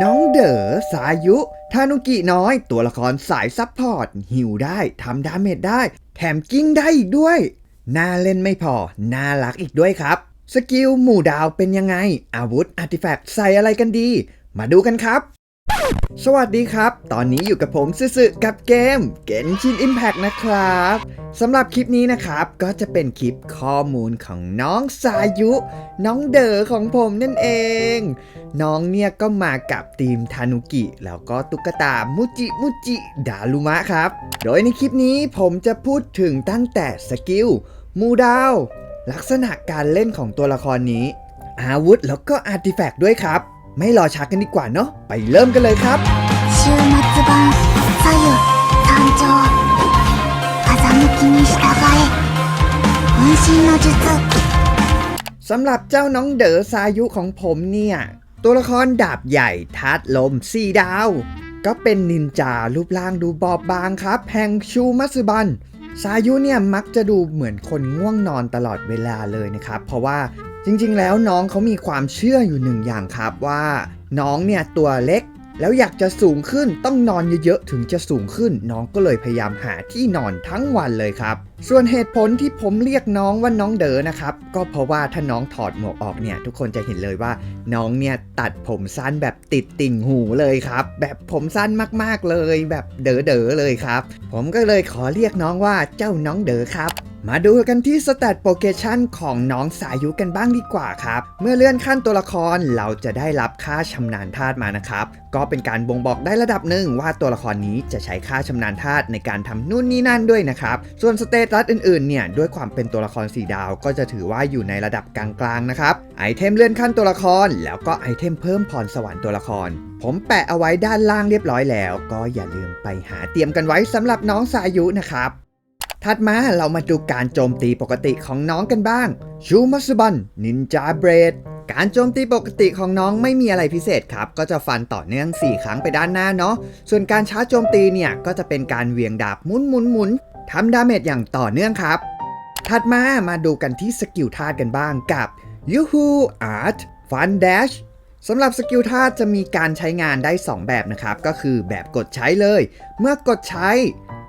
น้องเด๋อสายุ ทานุกิน้อย ตัวละครสายซับพอร์ตหิวได้ทำดาเมจได้ แถมกิ้งได้อีกด้วย น่าเล่นไม่พอ น่ารักอีกด้วยครับ สกิลหมู่ดาวเป็นยังไง อาวุธอาร์ติแฟกต์ใส่อะไรกันดี มาดูกันครับ สวัสดีครับ ตอนนี้อยู่กับผมซึซึกับเกม Genshin Impact นะครับสำหรับคลิปนี้นะครับก็จะเป็นคลิปข้อมูลของน้องสายุ น้องเด๋อของผมนั่นเอง น้องเนี่ยก็มากับทีมทานุกิ แล้วก็ตุ๊กตามุจิมุจิดารุมะครับ โดยในคลิปนี้ผมจะพูดถึงตั้งแต่สกิลมูดาว ลักษณะการเล่นของตัวละครนี้ อาวุธแล้วก็อาร์ติแฟกต์ด้วยครับ ไม่รอช้ากันดีกว่าเนาะไปเริ่มกันเลยครับ 週末版左右参照風向きに従え分身の術 สำหรับเจ้าน้องเด๋อสายุของผมเนี่ย ตัวละครดาบใหญ่ธาตุลมสี่ดาว ก็เป็นนินจารูปร่างดูบอบบางครับ แห่งชูมัตสึบัน สายุเนี่ยมักจะดูเหมือนคนง่วงนอนตลอดเวลาเลยนะครับ เพราะว่า จริงๆ แล้วน้องเขามีความเชื่ออยู่หนึ่งอย่างครับว่า น้องเนี่ยตัวเล็กแล้วอยากจะสูงขึ้นต้องนอนเยอะๆ ถึงจะสูงขึ้น น้องก็เลยพยายามหาที่นอนทั้งวันเลยครับ ส่วนเหตุผลที่ผมเรียกน้องว่าน้องเด๋อนะครับ ก็เพราะว่าถ้าน้องถอดหมวกออกเนี่ย ทุกคนจะเห็นเลยว่า น้องเนี่ยตัดผมสั้นแบบติดติ่งหูเลยครับ แบบผมสั้นมากๆเลย แบบเด๋อเด๋อเลยครับ ผมก็เลยขอเรียกน้องว่าเจ้าน้องเด๋อครับ มาดูกันที่สแตทโปเกชันของน้องสายุกันบ้างดีกว่าครับ เมื่อเลื่อนขั้นตัวละครเราจะได้รับค่าชำนาญธาตุมานะครับ ก็เป็นการบ่งบอกได้ระดับหนึ่งว่าตัวละครนี้จะใช้ค่าชำนาญธาตุในการทำนู่นนี่นั่นด้วยนะครับ ส่วนสเตตัสอื่นๆเนี่ยด้วยความเป็นตัวละคร4ดาว ก็จะถือว่าอยู่ในระดับกลางๆนะครับ ไอเทมเลื่อนขั้นตัวละคร แล้วก็ไอเทมเพิ่มพรสวรรค์ตัวละคร ผมแปะเอาไว้ด้านล่างเรียบร้อยแล้ว ก็อย่าลืมไปหาเตรียมกันไว้สำหรับน้องสายุนะครับ ถัดมาเรามาดูการโจมตีปกติของน้องกันบ้าง ชูมัสบัน นินจาเบรด การโจมตีปกติของน้องไม่มีอะไรพิเศษครับ ก็จะฟันต่อเนื่อง 4 ครั้งไปด้านหน้าเนาะ ส่วนการชาร์จโจมตีเนี่ย ก็จะเป็นการเวียงดาบหมุนหมุนหมุนทำดาเมจอย่างต่อเนื่องครับ ถัดมามาดูกันที่สกิลธาตุกันบ้างกับยูฮูอาร์ตฟันเดช สำหรับสกิลธาตุจะมีการใช้งานได้ 2 แบบนะครับ ก็คือแบบกดใช้เลย เมื่อกดใช้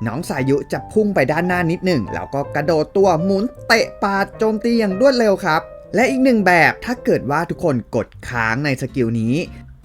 น้องสายุจะพุ่งไปด้านหน้านิดหนึ่ง แล้วก็กระโดดตัวหมุนเตะปาดโจมตีอย่างรวดเร็วครับ และอีกหนึ่งแบบถ้าเกิดว่าทุกคนกดค้างในสกิลนี้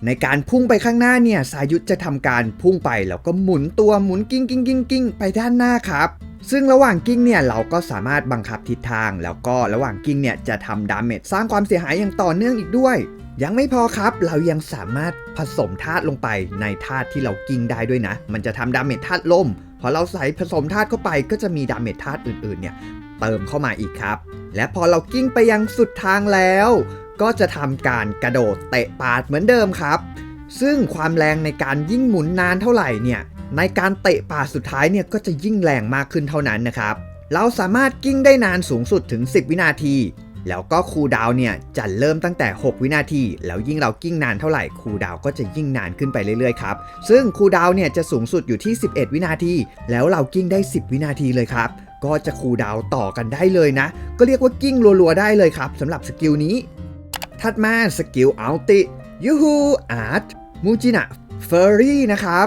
ในการพุ่งไปข้างหน้าเนี่ยสายุจะทำการพุ่งไปแล้วก็หมุนตัวหมุนกิ้งกิ้งกิ้งกิ้งไปด้านหน้าครับซึ่งระหว่างกิ้งเนี่ยเราก็สามารถบังคับทิศทาง แล้วก็ระหว่างกิ้งเนี่ยจะทำดาเมจสร้างความเสียหายอย่างต่อเนื่องอีกด้วย ยังไม่พอครับเรายังสามารถผสมธาตุลงไปในธาตุที่เรากิ้งได้ด้วยนะ มันจะทำดาเมจธาตุลมพอเราใส่ผสมธาตุเข้าไปก็จะมีดาเมจธาตุอื่นๆเนี่ยเติมเข้ามาอีกครับ และพอเรากิ้งไปยังสุดทางแล้ว ก็จะทำการกระโดดเตะปาดเหมือนเดิมครับ ซึ่งความแรงในการยิ่งหมุนนานเท่าไหร่เนี่ยในการเตะปาดสุดท้ายเนี่ยก็จะยิ่งแรงมากขึ้นเท่านั้นนะครับ เราสามารถกิ้งได้นานสูงสุดถึง 10 วินาที แล้วก็คูลดาวน์เนี่ยจะเริ่มตั้งแต่ 6 วินาที แล้วยิ่งเรากิ้งนานเท่าไหร่คูลดาวน์ก็จะยิ่งนานขึ้นไปเรื่อยๆครับ ซึ่งคูลดาวน์เนี่ยจะสูงสุดอยู่ที่ 11 วินาที แล้วเรากิ้งได้ 10 วินาทีเลยครับ ก็จะคูลดาวน์ต่อกันได้เลยนะ ก็เรียกว่ากิ้งรัวๆได้เลยครับสำหรับสกิลนี้ ถัดมาสกิลอัลติยูฮูอาร์ตมูจินะเฟอร์รี่นะครับ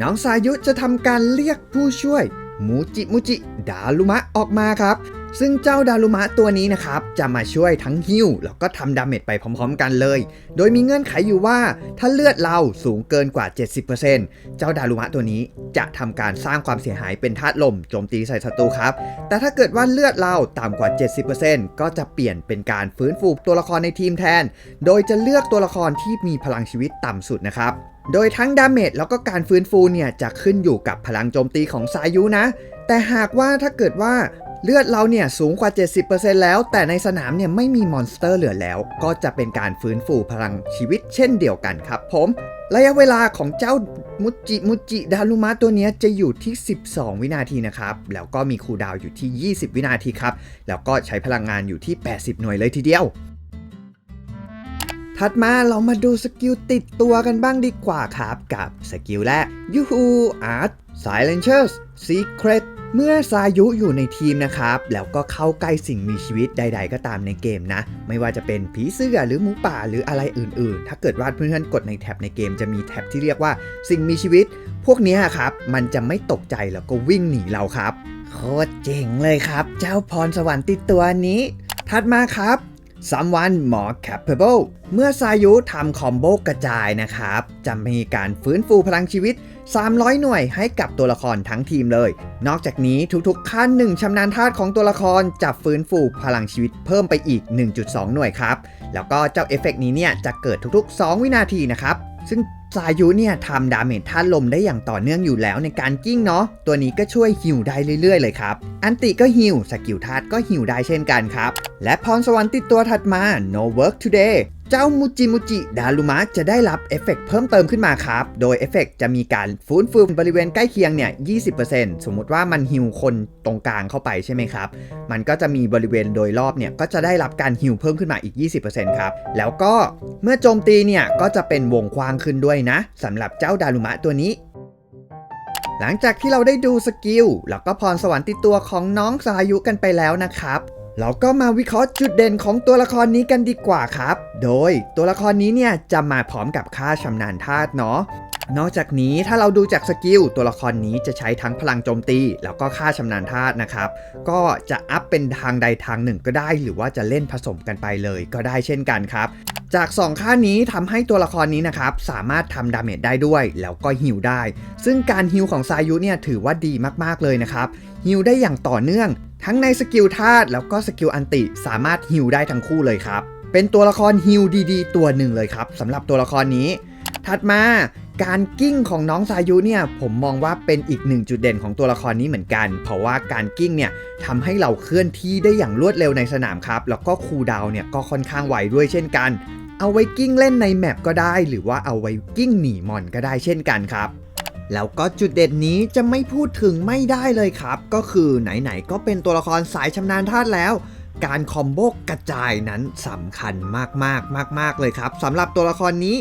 น้องสายุจะทำการเรียกผู้ช่วยมูจิมูจิดารุมะออกมาครับ ซึ่งเจ้าดารุมะตัวนี้นะครับ จะมาช่วยทั้งฮิ้วแล้วก็ทำดาเมจไปพร้อม ๆ กันเลย โดยมีเงื่อนไขอยู่ว่าถ้าเลือดเราสูงเกินกว่า 70%เจ้าดารุมะตัวนี้จะทำการสร้างความเสียหายเป็นธาตุลมโจมตีใส่ศัตรูครับ แต่ถ้าเกิดว่าเลือดเราต่ำกว่า 70%ก็จะเปลี่ยนเป็นการฟื้นฟูตัวละครในทีมแทน โดยจะเลือกตัวละครที่มีพลังชีวิตต่ำสุดนะครับโดยทั้งดาเมจแล้วก็การฟื้นฟูเนี่ยจะขึ้นอยู่กับพลังโจมตีของสายุนะ แต่หากว่าถ้าเกิดว่า เลือดเราเนี่ยสูงกว่า 70%แล้ว แต่ในสนามเนี่ยไม่มีมอนสเตอร์เหลือแล้ว ก็จะเป็นการฟื้นฟูพลังชีวิตเช่นเดียวกันครับผม ระยะเวลาของเจ้ามุจิมุจิดารุมะตัวนี้จะอยู่ที่ 12 วินาทีนะครับ แล้วก็มีคูดาวอยู่ที่ 20 วินาทีครับ แล้วก็ใช้พลังงานอยู่ที่ 80 หน่วยเลยทีเดียวถัดมาเรามาดูสกิลติดตัวกันบ้างดีกว่าครับ กับสกิลแรกยูฮูอาร์ต Silencers Secret เเมื่อซายุอยู่ในทีมนะครับ แล้วก็เข้าใกล้สิ่งมีชีวิตใด ๆ ก็ตามในเกมนะ ไม่ว่าจะเป็นผีเสื้อหรือหมูป่าหรืออะไรอื่น ๆ ถ้าเกิดว่าเพื่อนๆกดในแท็บในเกมจะมีแท็บที่เรียกว่าสิ่งมีชีวิต พวกนี้ครับมันจะไม่ตกใจแล้วก็วิ่งหนีเราครับ โคตรเจ๋งเลยครับ เจ้าพรสวรรค์ติดตัวนี้ ถัดมาครับ someone more capable เมื่อซายุทำคอมโบกระจายนะครับ จะมีการฟื้นฟูพลังชีวิต 300 หน่วยให้กับตัวละครทั้งทีมเลย นอกจากนี้ทุกๆ ขั้นหนึ่งชำนาญธาตุของตัวละครจะฟื้นฟูพลังชีวิตเพิ่มไปอีก 1.2 หน่วยครับ แล้วก็เจ้าเอฟเฟกต์นี้เนี่ยจะเกิดทุกๆ 2 วินาทีนะครับ ซึ่ง ซายุเนี่ยทำดาเมจธาตุลมได้อย่างต่อเนื่องอยู่แล้วในการกิ้งเนาะตัวนี้ก็ช่วยฮิวได้เรื่อยๆ เลยครับ อันติก็ฮิวสกิลธาตุก็ฮิวได้เช่นกันครับ และพรสวรรค์ติดตัวถัดมา no work today เจ้ามูจิมูจิดารุมะจะได้รับเอฟเฟกต์เพิ่มเติมขึ้นมาครับ โดยเอฟเฟกต์จะมีการฟื้นฟูบริเวณใกล้เคียงเนี่ย 20%สมมุติว่ามันฮิวคนตรงกลางเข้าไปใช่ไหมครับ มันก็จะมีบริเวณโดยรอบเนี่ย ก็จะได้รับการฮิวเพิ่มขึ้นมาอีก 20%ครับ แล้วก็เมื่อโจมตีเนี่ย ก็จะเป็นวงกว้างขึ้นด้วยนะสำหรับเจ้าดารุมะตัวนี้หลังจากที่เราได้ดูสกิลแล้วก็พรสวรรค์ติดตัวของน้องสายุกันไปแล้วนะครับ เราก็มาวิเคราะห์จุดเด่นของตัวละครนี้กันดีกว่าครับ โดยตัวละครนี้เนี่ยจะมาพร้อมกับค่าชำนาญธาตุเนาะ นอกจากนี้ถ้าเราดูจากสกิลตัวละครนี้จะใช้ทั้งพลังโจมตี แล้วก็ค่าชำนาญธาตุนะครับ ก็จะอัพเป็นทางใดทางหนึ่งก็ได้ หรือว่าจะเล่นผสมกันไปเลยก็ได้เช่นกันครับ จาก 2 ค่านี้ทำให้ตัวละครนี้นะครับ สามารถทำดาเมจได้ด้วย แล้วก็ฮิลได้ ซึ่งการฮิลของซายุเนี่ยถือว่าดีมากๆเลยนะครับฮิลได้อย่างต่อเนื่อง ทั้งในสกิลธาตุแล้วก็สกิลอันติสามารถฮิลได้ทั้งคู่เลยครับเป็นตัวละครฮิลดีๆ ตัวหนึ่งเลยครับสำหรับตัวละครนี้ ถัดมา การกิ้งของน้องซายุเนี่ยผมมองว่าเป็นอีกหนึ่งจุดเด่นของตัวละครนี้เหมือนกัน เพราะว่าการกิ้งเนี่ยทำให้เราเคลื่อนที่ได้อย่างรวดเร็วในสนามครับ แล้วก็คูดาวเนี่ยก็ค่อนข้างไวด้วยเช่นกัน เอาไว้กิ้งเล่นในแมปก็ได้ หรือว่าเอาไว้กิ้งหนีมอนก็ได้เช่นกันครับแล้วก็จุดเด่นนี้จะไม่พูดถึงไม่ได้เลยครับ ก็คือไหนๆก็เป็นตัวละครสายชำนาญธาตุแล้ว การคอมโบกระจายนั้นสำคัญมากๆมาก ๆเลยครับสำหรับตัวละครนี้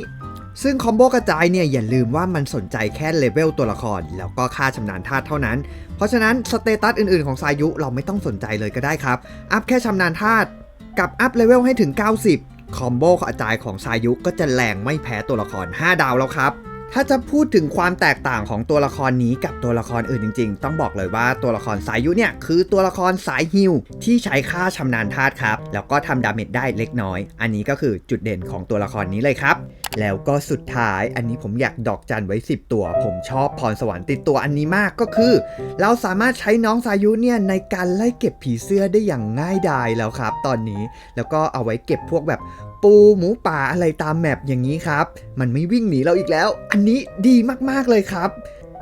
ซึ่งคอมโบกระจายเนี่ยอย่าลืมว่ามันสนใจแค่เลเวลตัวละคร แล้วก็ค่าชำนาญธาตุเท่านั้น เพราะฉะนั้นสเตตัสอื่นๆของซายุเราไม่ต้องสนใจเลยก็ได้ครับ อัพแค่ชำนาญธาตุกับอัพเลเวลให้ถึง 90 คอมโบกระจายของซายุก็จะแรงไม่แพ้ตัวละคร 5 ดาวแล้วครับ ถ้าจะพูดถึงความแตกต่างของตัวละครนี้กับตัวละครอื่นจริง ๆ ต้องบอกเลยว่าตัวละครสายยุเนี่ยคือตัวละครสายฮิลที่ใช้ค่าชำนาญธาตุครับ แล้วก็ทำดาเมจได้เล็กน้อย อันนี้ก็คือจุดเด่นของตัวละครนี้เลยครับ แล้วก็สุดท้ายอันนี้ผมอยากดอกจันไว้ 10 ตัว ผมชอบพรสวรรค์ติดตัวอันนี้มากก็คือ เราสามารถใช้น้องสายุเนี่ยในการไล่เก็บผีเสื้อได้อย่างง่ายดายแล้วครับ ตอนนี้แล้วก็เอาไว้เก็บพวกแบบ ปูหมูป่าอะไรตามแมปอย่างนี้ครับ มันไม่วิ่งหนีเราอีกแล้ว อันนี้ดีมากๆเลยครับ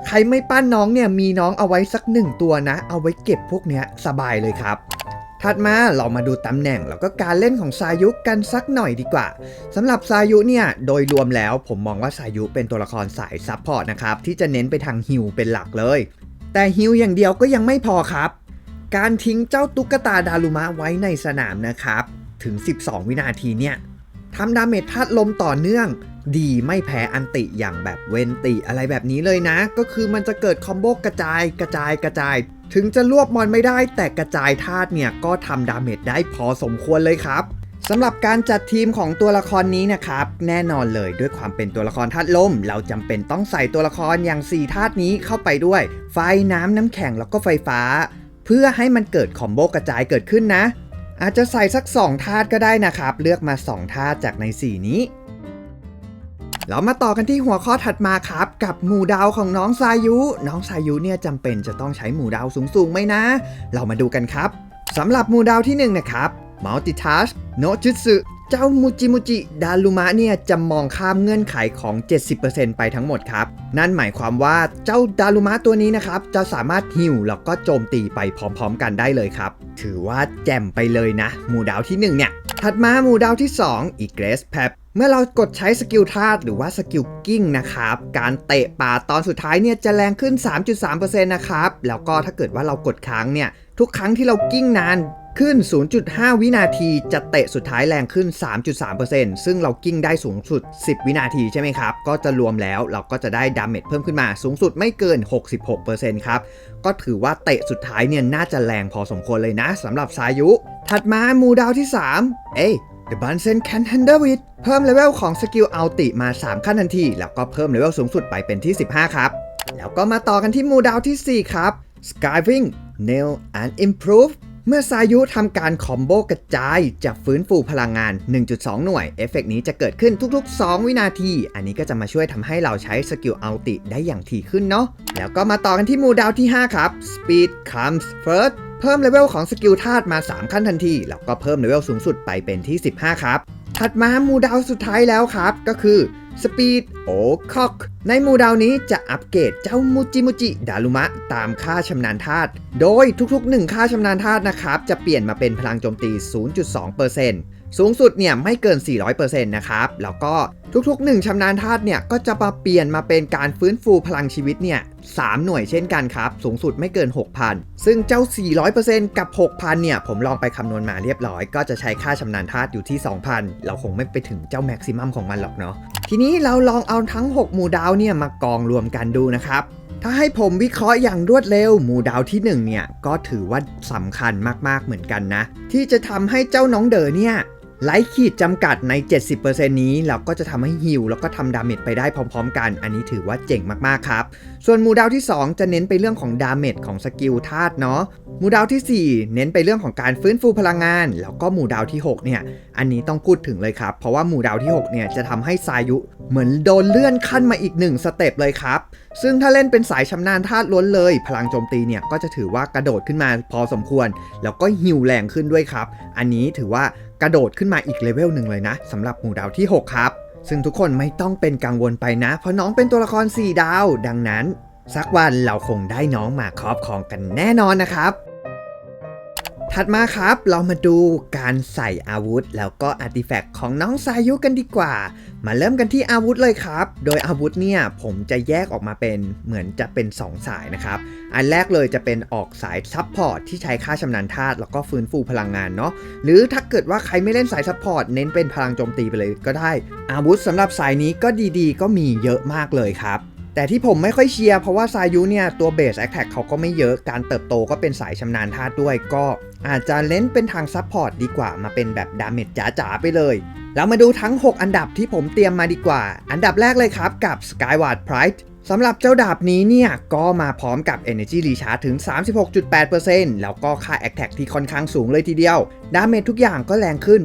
ใครไม่ปั้นน้องเนี่ยมีน้องเอาไว้สักหนึ่งตัวนะ เอาไว้เก็บพวกเนี้ยสบายเลยครับถัดมาเรามาดูตำแหน่งแล้วก็การเล่นของซายุกันสักหน่อยดีกว่าสำหรับซายุเนี่ยโดยรวมแล้วผมมองว่าซายุเป็นตัวละครสายซับพอร์ตนะครับที่จะเน้นไปทางฮิลเป็นหลักเลย แต่ฮิลอย่างเดียวก็ยังไม่พอครับ การทิ้งเจ้าตุ๊กตาดารุมะไว้ในสนามนะครับ ถึง 12 วินาทีเนี่ย ทำดาเมจธาตุลมต่อเนื่อง ดีไม่แพ้อันติอย่างแบบเวนติอะไรแบบนี้เลยนะ ก็คือมันจะเกิดคอมโบกระจายกระจายกระจาย ถึงจะรวบมอนไม่ได้ แต่กระจายธาตุเนี่ยก็ทำดาเมจได้พอสมควรเลยครับสำหรับการจัดทีมของตัวละครนี้นะครับ แน่นอนเลยด้วยความเป็นตัวละครธาตุลม เราจำเป็นต้องใส่ตัวละครอย่าง4ธาตุนี้เข้าไปด้วย ไฟน้ำน้ำแข็งแล้วก็ไฟฟ้า เพื่อให้มันเกิดคอมโบกระจายเกิดขึ้นนะ อาจจะใส่สัก 2 ธาตุก็ได้นะครับ เลือกมา 2 ธาตุจากใน 4 นี้ เรามาต่อกันที่หัวข้อถัดมาครับ กับหมู่ดาวของน้องซายุ น้องซายุเนี่ยจำเป็นจะต้องใช้หมู่ดาวสูงๆไหมนะ เรามาดูกันครับสำหรับหมู่ดาวที่1นะครับ Multitask No Jutsu เจ้ามูจิมูจิดารุมะเนี่ยจะมองข้ามเงื่อนไขของ 70%ไปทั้งหมดครับ นั่นหมายความว่าเจ้าดารุมะตัวนี้นะครับ จะสามารถฮิวแล้วก็โจมตีไปพร้อมๆกันได้เลยครับ ถือว่าแจ่มไปเลยนะ หมู่ดาวที่ 1 เนี่ย ถัดมาหมู่ดาวที่ 2อีเกรสแพปเมื่อเรากดใช้สกิลธาตุหรือว่าสกิลกิ้งนะครับ การเตะป่าตอนสุดท้ายเนี่ยจะแรงขึ้น 3.3%นะครับ แล้วก็ถ้าเกิดว่าเรากดค้างเนี่ย ทุกครั้งที่เรากิ้งนาน ขึ้น 0.5 วินาทีจะเตะสุดท้ายแรงขึ้น 3.3%ซึ่งเรากิ้งได้สูงสุด 10 วินาทีใช่ไหมครับ ก็จะรวมแล้วเราก็จะได้ดาเมจเพิ่มขึ้นมาสูงสุดไม่เกิน 66%ครับ ก็ถือว่าเตะสุดท้ายเนี่ยน่าจะแรงพอสมควรเลยนะสำหรับสายุ ถัดมามูดาวที่ 3 เอ้ย The Bunsen can handle it เพิ่มเลเวลของสกิลอัลติมา 3 ขั้นทันที แล้วก็เพิ่มเลเวลสูงสุดไปเป็นที่ 15 ครับ แล้วก็มาต่อกันที่มูดาวทีสี่4 ครับ Skywing Nail and Improve เมื่อซายุทำการคอมโบกระจายจะฟื้นฟูพลังงาน 1.2 หน่วย เอฟเฟกต์นี้จะเกิดขึ้นทุกๆ 2 วินาที อันนี้ก็จะมาช่วยทำให้เราใช้สกิลอัลติได้อย่างถี่ขึ้นเนาะ แล้วก็มาต่อกันที่มูดาวที่ 5 ครับ Speed comes first เพิ่มเลเวลของสกิลธาตุมา 3 ขั้นทันที แล้วก็เพิ่มเลเวลสูงสุดไปเป็นที่ 15 ครับ ถัดมาหมู่ดาวสุดท้ายแล้วครับ ก็คือ Speed o c o c k ในหมู่ดาวนี้จะอัปเกรดเจ้ามูจิมูจิดารุมะตามค่าชำนาญธาตุโดยทุกๆ 1 ค่าชำนาญธาตุนะครับ จะเปลี่ยนมาเป็นพลังโจมตี 0.2% สูงสุดเนี่ยไม่เกิน 400%นะครับ แล้วก็ทุกๆ 1ชำนาญธาตุเนี่ยก็จะมาเปลี่ยนมาเป็นการฟื้นฟูพลังชีวิตเนี่ย3หน่วยเช่นกันครับ สูงสุดไม่เกิน 6,000 ซึ่งเจ้า 400%กับ 6,000 เนี่ย ผมลองไปคำนวณมาเรียบร้อย ก็จะใช้ค่าชำนาญธาตุอยู่ที่ 2,000 เราคงไม่ไปถึงเจ้าแม็กซิมัมของมันหรอกเนาะ ทีนี้เราลองเอาทั้ง 6 หมู่ดาวเนี่ยมากองรวมกันดูนะครับถ้าให้ผมวิเคราะห์อย่างรวดเร็ว หมู่ดาวที่ 1 เนี่ย ก็ถือว่าสำคัญมากๆเหมือนกันนะ ที่จะทำให้เจ้าน้องเดอเนี่ย ไร้ขีดจำกัดใน 70%นี้ เราก็จะทำให้ฮิลแล้วก็ทำดาเมจไปได้พร้อมๆ กัน อันนี้ถือว่าเจ๋งมากๆครับส่วนหมู่ดาวที่ 2 จะเน้นไปเรื่องของดาเมจของสกิลธาตุเนาะ หมู่ดาวทีสี่ 4 เน้นไปเรื่องของการฟื้นฟูพลังงาน แล้วก็หมู่ดาวที่6เนี่ยอันนี้ต้องพูดถึงเลยครับ เพราะว่าหมู่ดาวที่6เนี่ยจะทำให้สายุเหมือนโดนเลื่อนขั้นมาอีกหนึ่งสเต็ปเลยครับ ซึ่งถ้าเล่นเป็นสายชำนาญธาตุล้วนเลย พลังโจมตีเนี่ยก็จะถือว่ากระโดดขึ้นมาพอสมควร แล้วก็ฮิวแรงขึ้นด้วยครับ อันนี้ถือว่ากระโดดขึ้นมาอีกเลเวลหนึ่งเลยนะสำหรับหมู่ดาวที่ 6 ครับ ซึ่งทุกคนไม่ต้องเป็นกังวลไปนะ เพราะน้องเป็นตัวละคร 4 ดาว ดังนั้น สักวันเราคงได้น้องมาครอบครองกันแน่นอนนะครับ ถัดมาครับเรามาดูการใส่อาวุธ แล้วก็อาร์ติแฟกต์ของน้องสายุกันดีกว่า มาเริ่มกันที่อาวุธเลยครับ โดยอาวุธเนี่ยผมจะแยกออกมาเป็นเหมือนจะเป็น 2 สายนะครับ อันแรกเลยจะเป็นออกสายซับพอร์ตที่ใช้ค่าชำนาญธาตุแล้วก็ฟื้นฟูพลังงานเนาะหรือถ้าเกิดว่าใครไม่เล่นสายซับพอร์ตเน้นเป็นพลังโจมตีไปเลยก็ได้ อาวุธสำหรับสายนี้ก็ดีๆ ก็มีเยอะมากเลยครับ แต่ที่ผมไม่ค่อยเชียร์เพราะว่าซายุเนี่ยตัวเบสแอคแท็กเขาก็ไม่เยอะการเติบโตก็เป็นสายชำนาญท่าด้วยก็อาจจะเล่นเป็นทางซับพอร์ตดีกว่ามาเป็นแบบดาเมจจ๋าๆไปเลย แล้วมาดูทั้ง 6 อันดับที่ผมเตรียมมาดีกว่า อันดับแรกเลยครับกับ Skyward Pride สำหรับเจ้าดาบนี้เนี่ยก็มาพร้อมกับ Energy Recharge ถึง 36.8%แล้วก็ค่า Attack ที่ค่อนข้างสูงเลยทีเดียว ดาเมจทุกอย่างก็แรงขึ้น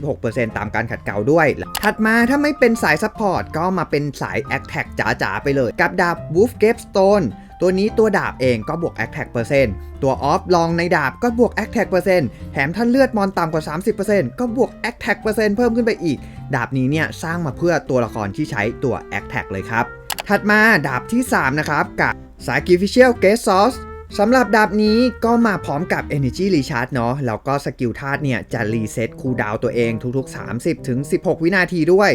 8-16%ตามการขัดเกลาด้วย ถัดมาถ้าไม่เป็นสายซัพพอร์ตก็มาเป็นสาย Attack จ๋าๆไปเลย กับดาบ Wolf g a p e Stone ตัวนี้ตัวดาบเองก็บวก Attack เปอร์เซ็นต์ตัวออฟลองในดาบก็บวก Attack เปอร์เซ็นต์แถมถ้าเลือดมอนต่ำกว่า 30%ก็บวก Attack เปอร์เซ็นต์เพิ่มขึ้นไปอีก ดาบนี้เนี่ยสร้างมาเพื่อตัวละครที่ใช้ตัว Attack เลยครับ ถัดมาดาบที่ 3 นะครับ กับ Sacrificial Gate Source สำหรับดาบนี้ก็มาพร้อมกับ Energy Recharge เนาะแล้วก็สกิลธาตุเนี่ย จะรีเซ็ตคูลดาวตัวเองทุกๆ 30ถึง16 วินาทีด้วย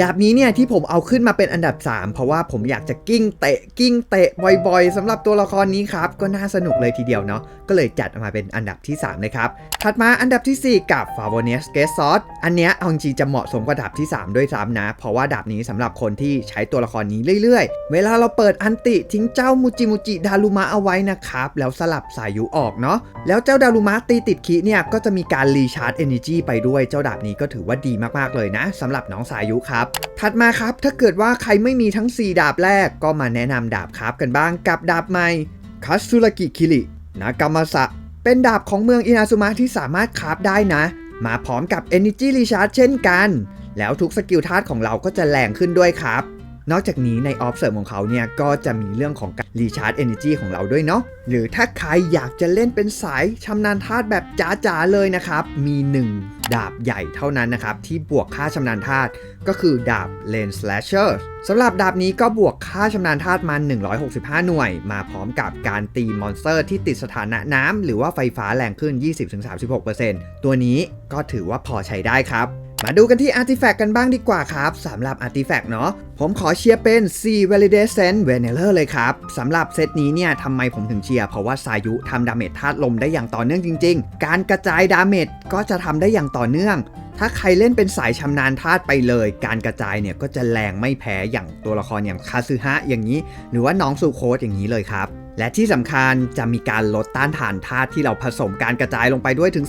ดาบนี้เนี่ยที่ผมเอาขึ้นมาเป็นอันดับ 3 เพราะว่าผมอยากจะกิ้งเตะกิ้งเตะบ่อยๆสำหรับตัวละครนี้ครับ ก็น่าสนุกเลยทีเดียวเนาะก็เลยจัดมาเป็นอันดับที่ 3 เลยครับ ถัดมาอันดับทีสี่4 กับ f a v o n i u s g a t e s o u r c e อันเนี้ยเอาจริงจะเหมาะสมกับดาบที่ 3 ด้วยซ้ำนะ เพราะว่าดาบนี้สำหรับคนที่ใช้ตัวละครนี้เรื่อยๆ เวลาเราเปิดอันติทิ้งเจ้ามูจิมูจิดารุมะเอาไว้นะครับแล้วสลับสายุออกเนาะแล้วเจ้าดารุมะตีติดคิเนี่ยก็จะมีการรีชาร์จ energy ไปด้วยเจ้าดาบนี้ก็ถือว่าดีมากๆเลยนะสำหรับน้องสายุครับถัดมาครับถ้าเกิดว่าใครไม่มีทั้ง 4 ดาบแรกก็มาแนะนำดาบครับกันบ้างกับดาบใหม่คัสุรกิคิรินากามาสะเป็นดาบของเมืองอินาซุมะที่สามารถคราฟได้นะ มาพร้อมกับ Energy Recharge เช่นกัน แล้วทุกสกิลธาตุของเราก็จะแรงขึ้นด้วยครับ นอกจากนี้ในออฟเสริมของเขาเนี่ยก็จะมีเรื่องของการรีชาร์จ Energy ของเราด้วยเนาะหรือถ้าใครอยากจะเล่นเป็นสายชำนาญธาตุแบบจ๋าๆเลยนะครับ มี 1 ดาบใหญ่เท่านั้นนะครับ ที่บวกค่าชำนาญธาตุก็คือดาบ Lane Slasher สำหรับดาบนี้ก็บวกค่าชำนาญธาตุมา 165 หน่วย มาพร้อมกับการตีมอนสเตอร์ที่ติดสถานะน้ำหรือว่าไฟฟ้าแรงขึ้น 20-36%ตัวนี้ก็ถือว่าพอใช้ได้ครับ มาดูกันที่ Artifact กันบ้างดีกว่าครับสำหรับ Artifact เนาะผมขอเชียร์เป็น C Validation v e n e l e r เลยครับสำหรับเซตนี้เนี่ยทำไมผมถึงเชียร์ เพราะว่าสายุทำดาเมจธาตุลมได้อย่างต่อเนื่องจริง ๆ การกระจายดาเมจก็จะทำได้อย่างต่อเนื่อง ถ้าใครเล่นเป็นสายชำนาญธาตุไปเลย การกระจายเนี่ยก็จะแรงไม่แพ้อย่างตัวละครอย่างคาซึฮะอย่างนี้ หรือว่าน้องซูโคสอย่างนี้เลยครับ และที่สำคัญจะมีการลดต้านทานธาตุที่เราผสมการกระจายลงไปด้วยถึง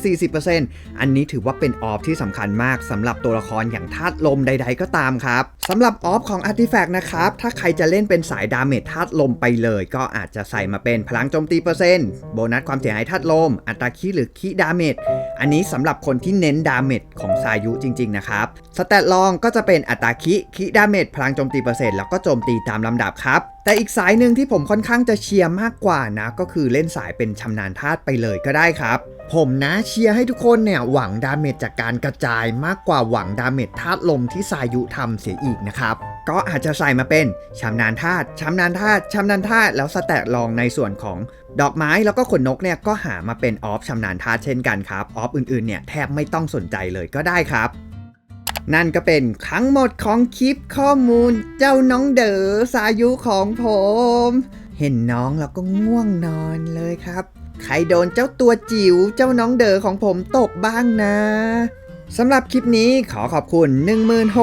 40%อันนี้ถือว่าเป็นออฟที่สำคัญมากสำหรับตัวละครอย่างธาตุลมใด ๆ ก็ตามครับสำหรับออฟของ Artifact นะครับ ถ้าใครจะเล่นเป็นสายดาเมจธาตุลมไปเลย ก็อาจจะใส่มาเป็นพลังโจมตีเปอร์เซ็นต์โบนัสความเสียหายธาตุลม อัตราคีหรือคีดาเมจอันนี้สำหรับคนที่เน้นดาเมจของสายุจริง ๆ นะครับสแตทลองก็จะเป็นอัตราคิคิดาเมจพลังโจมตีเปอร์เซ็นต์แล้วก็โจมตีตามลำดับครับ แต่อีกสายหนึ่งที่ผมค่อนข้างจะเชียร์มากกว่านะ ก็คือเล่นสายเป็นชำนาญธาตุไปเลยก็ได้ครับ ผมนะเชียร์ให้ทุกคนเนี่ยหวังดาเมจจากการกระจายมากกว่าหวังดาเมจธาตุลมที่สายุทำเสียอีกนะครับก็อาจจะใส่มาเป็นชำนาญธาตุชำนาญธาตุชำนาญธาตุแล้วสแตทลองในส่วนของดอกไม้แล้วก็ขนนกเนี่ยก็หามาเป็นออฟชำนาญธาตุเช่นกันครับออฟอื่นๆเนี่ยแทบไม่ต้องสนใจเลยก็ได้ครับ นั่นก็เป็นทั้งหมดของคลิปข้อมูล เจ้าน้องเด๋อสายุของผม เห็นน้องแล้วก็ง่วงนอนเลยครับ ใครโดนเจ้าตัวจิ๋วเจ้าน้องเด๋อของผมตกบ้างนะสำหรับคลิปนี้ขอขอบคุณ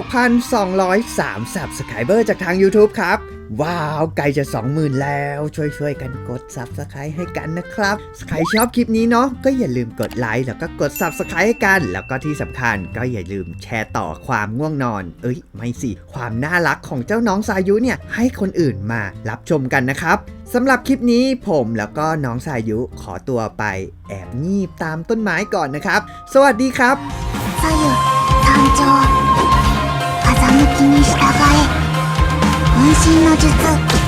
16,203 Subscriber จากทาง YouTube ครับ ว้าวไกลจะ 20,000 แล้ว ช่วยๆกันกด Subscribe ให้กันนะครับ ใครชอบคลิปนี้เนาะก็อย่าลืมกดไลค์แล้วก็กด Subscribe ให้กัน แล้วก็ที่สำคัญก็อย่าลืมแชร์ต่อความง่วงนอน เอ้ย ไม่สิ ความน่ารักของเจ้าน้องสายุเนี่ยให้คนอื่นมารับชมกันนะครับสำหรับคลิปนี้ผมแล้วก็น้องสายุขอตัวไปแอบงีบตามต้นไม้ก่อนนะครับ สวัสดีครับสายุ誕生風向きに従え分身の術。